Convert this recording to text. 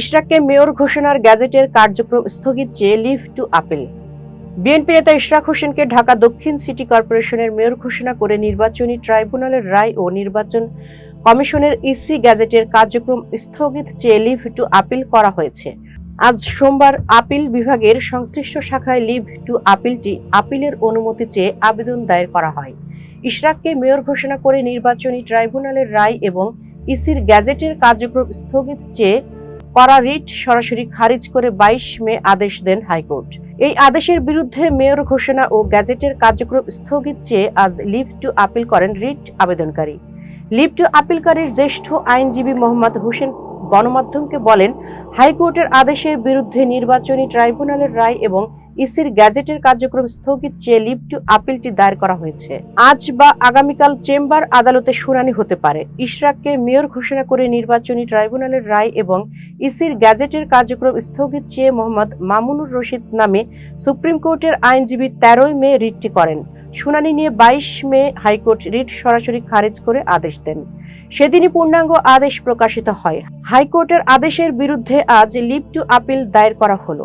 ইশরাককে mayor ঘোষণার গ্যাজেটের কার্যক্রম স্থগিত চেয়ে লিভ টু আপিল। বিএনপি নেতা ইশরাক হোসেনকে ঢাকা দক্ষিণ সিটি কর্পোরেশনের মেয়র ঘোষণা করে নির্বাচনী ট্রাইব্যুনালের রায় ও নির্বাচন কমিশনের ইসি গ্যাজেটের কার্যক্রম স্থগিত চেয়ে লিভ টু আপিল করা হয়েছে। আজ সোমবার আপিল বিভাগের সংশ্লিষ্ট শাখায় লিভ টু আপিলটি আপিলের অনুমতি চেয়ে আবেদন দায়ের করা হয়। ইশরাককে মেয়র ঘোষণা করে নির্বাচনী ট্রাইব্যুনালের রায় এবং ইসির গ্যাজেটের কার্যক্রম স্থগিত চেয়ে করা রিট সরাসরি খারিজ করে বাইশ মে আদেশ দেন হাইকোর্ট। এই আদেশের বিরুদ্ধে মেয়র ঘোষণা ও গ্যাজেটের কার্যক্রম স্থগিত চেয়ে আজ লিভ টু আপিল করেন রিট আবেদনকারী। লিভ টু আপিলকারীর জ্যেষ্ঠ আইনজীবী মোহাম্মদ হোসেন গণমাধ্যমকে বলেন, হাইকোর্টের আদেশের বিরুদ্ধে নির্বাচনী ট্রাইব্যুনালের রায় এবং ইসির গ্যাজেটের কার্যক্রম স্থগিত চেয়ে লিভ টু আপিলটি দায়ের করা হয়েছে। আজ বা আগামীকাল চেম্বার আদালতে শুনানি হতে পারে। ইশরাককে মেয়র ঘোষণা করে নির্বাচনী ট্রাইব্যুনালের রায় এবং ইসির গ্যাজেটের কার্যক্রম স্থগিত চেয়ে মোহাম্মদ মামুনুর রশিদ নামে সুপ্রিম কোর্টের আইনজীবী তেরোই মে রিটটি করেন। শুনানি নিয়ে বাইশ মে হাইকোর্ট রিট সরাসরি খারিজ করে আদেশ দেন। সেদিনই পূর্ণাঙ্গ আদেশ প্রকাশিত হয়। হাইকোর্টের আদেশের বিরুদ্ধে আজ লিভ টু আপিল দায়ের করা হলো।